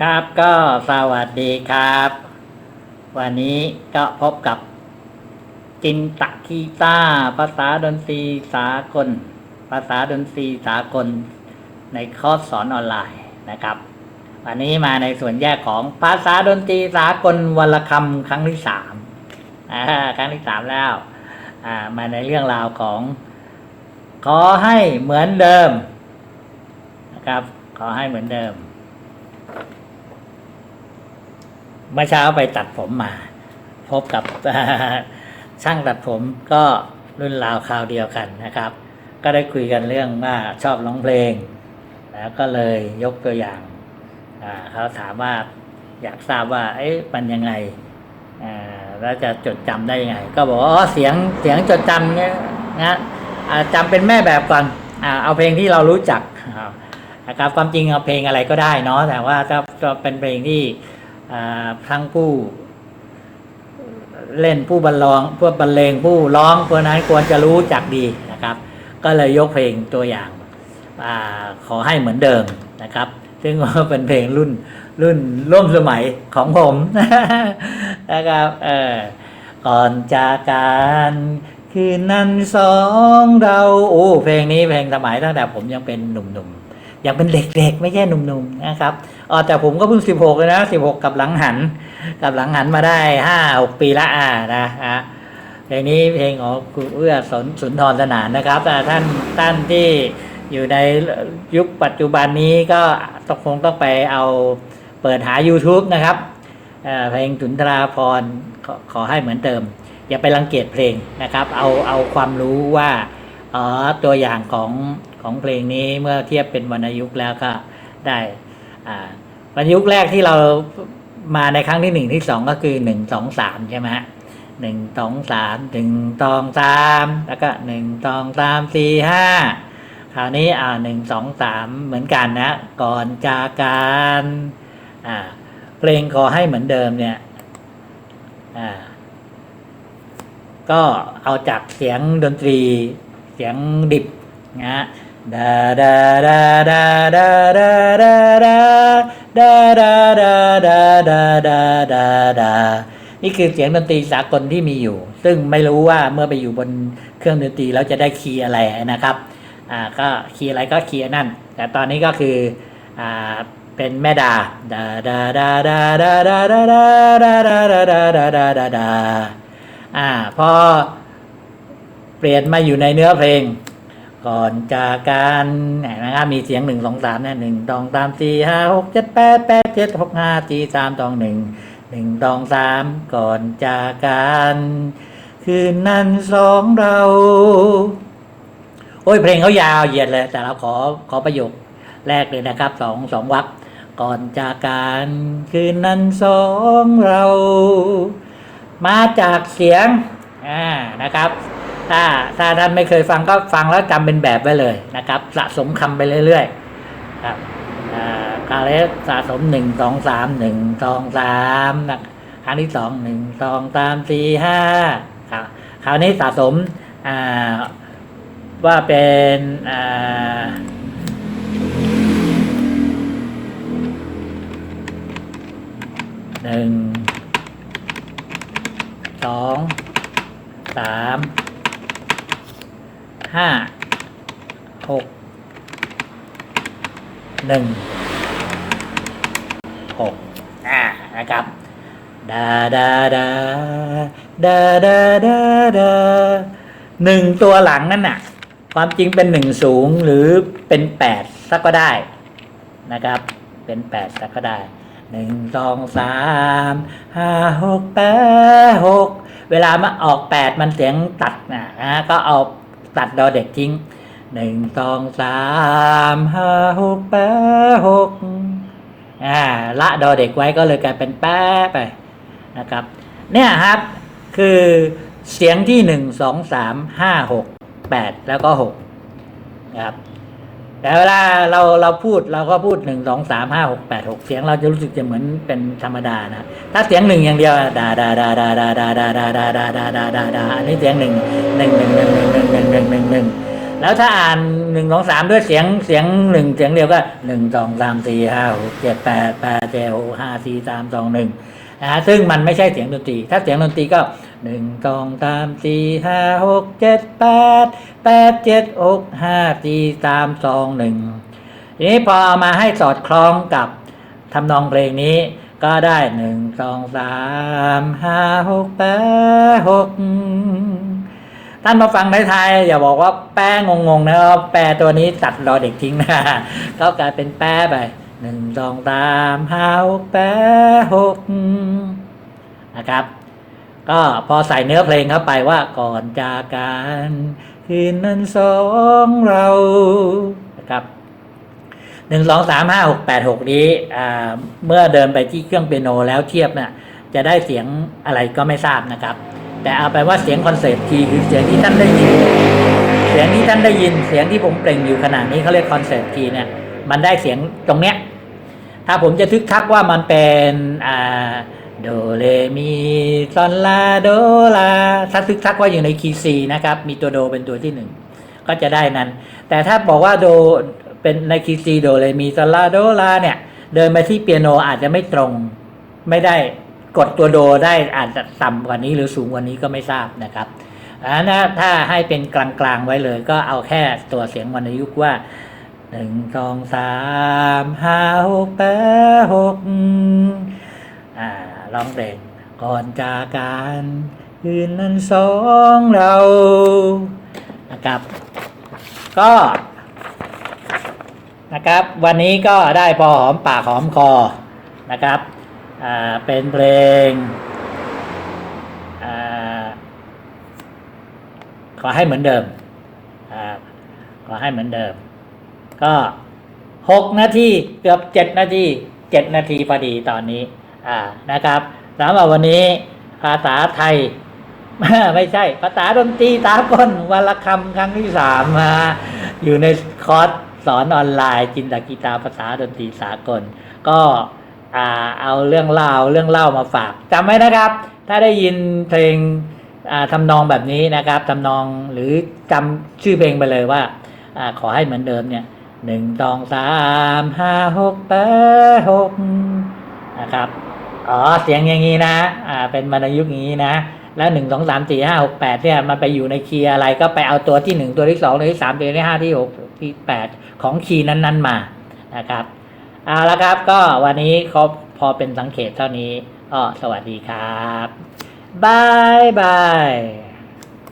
ครับก็สวัสดีครับ วันนี้ก็พบกับ จินตะคีตาภาษาดนตรีสากล ภาษาดนตรีสากล ในคอร์สสอนออนไลน์นะครับ วันนี้มาในส่วนแยกของภาษาดนตรีสากลวลคำครั้งที่สามครั้งที่สามแล้วมาในเรื่องราวของ ขอให้เหมือนเดิมนะครับ ขอให้เหมือนเดิม เมื่อเช้าไปตัดผมมา พบกับช่างตัดผมก็รุ่นราวคราวเดียวกันนะครับ ก็ได้คุยกันเรื่องว่าชอบร้องเพลง แล้วก็เลยยกตัวอย่างเขาถามว่าอยากทราบว่าเอ๊ะมันยังไงแล้วจะจดจำได้ยังไง ก็บอกว่าอ๋อเสียงเสียงจดจำเนี่ยนะอ่าจำเป็นแม่แบบก่อนเอาเพลงที่เรารู้จักนะครับความจริงเอาเพลงอะไรก็ได้เนาะแต่ว่าถ้าถ้าเป็นเพลงที่ อ่าทั้งผู้ เล่นผู้บรรลองผู้บรรเลงผู้ร้องพวกนั้นควรจะรู้จักดีนะครับ ก็เลยยกเพลงตัวอย่างอขอให้เหมือนเดิมนะครับ ซึ่งเป็นเพลงรุ่นรุ่นร่วมสมัยของผมนะครับเออก่อนจากการคืนนั้นสองเราโอ้เพลงนี้เพลงสมัยตั้งแต่ผมยังเป็นหนุ่มๆ ยังเป็นเด็กๆ ไม่ใช่หนุ่มๆนะครับอ๋อแต่ผมก็เพิ่งสิบหกเลยนะสิบหกกับหลังหัน กับหลังหันมาได้ห้าหกปีละอ่านะฮะเพลงนี้เพลงของครูเอื้อสนสุนทรสนานนะครับแต่ท่านท่านที่อยู่ในยุคปัจจุบันนี้ก็ต้องคงต้องไปเอาเปิดหา YouTube นะครับเเพลงสุนทราพรขอขอให้เหมือนเดิม อย่าไปรังเกียจเพลงนะครับ เอาเอาความรู้ว่าอ๋อตัวอย่างของ ของเพลงนี้เมื่อเทียบเป็นวรรณยุกต์แล้วก็ได้วรรณยุกต์แรกที่เรามาในครั้งที่หนึ่งที่สองก็คือหนึ่งสองสามใช่ไหมฮะหนึ่งสองสามหนึ่งตองสามแล้วก็หนึ่งตองสามสี่ห้าคราวนี้อ่าหนึ่งสองสามเหมือนกันนะ ก่อนจากการอ่าเพลงขอให้เหมือนเดิมเนี่ยอ่าก็เอาจากเสียงดนตรีเสียงดิบนะฮะ ดาดาดาดาดาดาดาดาดาดาดาดาดาดาดาดานี่คือเสียงดนตรีสากลที่มีอยู่ ซึ่งไม่รู้ว่าเมื่อไปอยู่บนเครื่องดนตรีแล้วจะได้คีย์อะไรนะครับอ่าก็คีย์อะไรก็คีย์นั่น แต่ตอนนี้ก็คืออ่าเป็นแม่ดาดาดาดาดาดาดาดาดาดาดาดาดาดาดาดาดาอ่าพอเปลี่ยนมาอยู่ในเนื้อเพลง ก่อนจากการนะครับมีเสียงหนึ่งสองสามเนี่ยหนึ่งตองสามสี่ห้าหกเจ็ดแปดแปดเจ็ดหกห้าสี่สามตองหนึ่งหนึ่งตองสามก่อนจากการคืนนั้นสองเรา โอ้ยเพลงเขายาวเหยียดเลย แต่เราขอขอประโยคแรกเลยนะครับสองสองวรรคก่อนจากการคืนนั้นสองเรา มาจากเสียงอ่านะครับ ถ้าถ้าท่านไม่เคยฟังก็ฟังแล้วจำเป็นแบบไว้เลยนะครับ สะสมคำไปเรื่อยๆครับอ่าคราวนี้สะสมหนึ่งสองสามหนึ่งสองสามนะครั้งที่สองหนึ่งสองสามสี่ห้าครับคราวนี้สะสมว่าเป็นหนึ่งสองสาม ห้าหกหนึ่งหกอ่านะครับดาดาดาดาดาดาดาหนึ่งตัวหลังนั่นน่ะ ความจริงเป็นหนึ่งสูงหรือเป็นแปดสักก็ได้นะครับ เป็นแปดสักก็ได้หนึ่งสองสามห้าหกแปดหกเวลามาออกแปดมันเสียงตัดนะนะก็เอา ตัดดอเด็กทิ้งหนึ่งสองสามห้าหกแปดหกอ่าละดอเด็กไว้ก็เลยกลายเป็นแป๊ะไปนะครับ เนี่ยครับคือเสียงที่หนึ่งสองสามห้าหกแปดแล้วก็หกนะครับ แต่เวลาเราเราพูดเราก็พูดหนึ่งสองสามห้าหกแปดหกเสียงเราจะรู้สึกจะเหมือนเป็นธรรมดานะถ้าเสียงหนึ่งอย่างเดียวดาดาดาดาดาดาดาดาดาดาดาดาดาดาอันนี้เสียงหนึ่งหนึ่งหนึ่งหนึ่งหนึ่งหนึ่งหนึ่งหนึ่งหนึ่งหนึ่งแล้วถ้าอ่านหนึ่งสองสามด้วยเสียงเสียงหนึ่งเสียงเดียวก็หนึ่งสองสามสี่ห้าหกเจ็ดแปดแปดเจ็ดหกห้าสี่สามสองหนึ่งนะฮะซึ่งมันไม่ใช่เสียงดนตรี ถ้าเสียงดนตรีก็ หนึ่งสองสามสี่ห้าหกเจ็ดแปดแปดเจ็ดหกห้าสี่สามสองหนึ่งทีนี้พอเอามาให้สอดคล้องกับทำนองเพลงนี้ก็ได้หนึ่งสองสามห้าหกแปดหกท่านมาฟังไทยๆอย่าบอกว่าแป้งงงๆนะครับแปรตัวนี้ตัดรอเด็กทิ้งนะก็กลายเป็นแป้ไปหนึ่งสองสามห้าหกแปดหกนะครับ ก็พอใส่เนื้อเพลงเข้าไปว่าก่อนจากกันคืนนั้นสองเรานะครับหนึ่งสองสามห้าหกแปดหกนี้เมื่อเดินไปที่เครื่องเปียโนแล้วเทียบน่ะจะได้เสียงอะไรก็ไม่ทราบนะครับ แต่เอาไปว่าเสียงคอนเสิร์ตคีย์คือเสียงที่ท่านได้ยิน เสียงที่ท่านได้ยินเสียงที่ผมเปล่งอยู่ขณะนี้เขาเรียกคอนเสิร์ตคีย์เนี่ยมันได้เสียงตรงเนี้ยถ้าผมจะทึกทักว่ามันเป็นอ่า โดเรมีซอนลาโดลาถ้าทึกทักว่าอยู่ในคีย์ซีนะครับ มีตัวโดเป็นตัวที่หนึ่งก็จะได้นั้น แต่ถ้าบอกว่าโดเป็นในคีย์ซีโดเรมีซอนลาโดลาเนี่ย เดินไปที่เปียโนอาจจะไม่ตรงไม่ได้กดตัวโดได้อาจจะต่ำกว่านี้หรือสูงกว่านี้ก็ไม่ทราบนะครับอันนั้นถ้าให้เป็นกลางๆไว้เลย ก็เอาแค่ตัวเสียงวรรณยุกว่าหนึ่งสองสามห้าหกแปดหกอ่า ร้องเพลงก่อนจากกันคืนนั้นสองเรานะครับ ก็นะครับ วันนี้ก็ได้พอหอมปากหอมคอนะครับอ่าเป็นเพลงอ่าขอให้เหมือนเดิมอ่าขอให้เหมือนเดิม ก็หกนาทีเกือบเจ็ดนาทีเจ็ดนาทีพอดีตอนนี้ อ่านะครับสำหรับวันนี้ภาษาไทย ไม่ใช่ ภาษาดนตรีสากลวันละคำครั้งที่สามมาอยู่ในคอร์สสอนออนไลน์ จินตกีตาร์ภาษาดนตรีสากล ก็เอาเรื่องเล่าเรื่องเล่ามาฝากจำไว้นะครับ ถ้าได้ยินเพลงทำนองแบบนี้นะครับทำนองหรือจำชื่อเพลงไปเลยว่าอาขอให้เหมือนเดิมเนี่ยหนึ่งสองสามห้าหกแปดหกนะครับ อ๋อเสียงอย่างนี้นะอ่าเป็นวรรณยุกต์อย่างนี้นะแล้วหนึ่งสองสามสี่ห้าหกแปดเนี่ยมันไปอยู่ในคีย์อะไรก็ไปเอาตัวที่หนึ่งตัวที่สองตัวที่สามตัวที่ห้าที่หกที่แปดของคีย์นั้นๆมานะครับเอาละครับก็วันนี้เขาพอเป็นสังเกตเท่านี้อ๋อสวัสดีครับบายบาย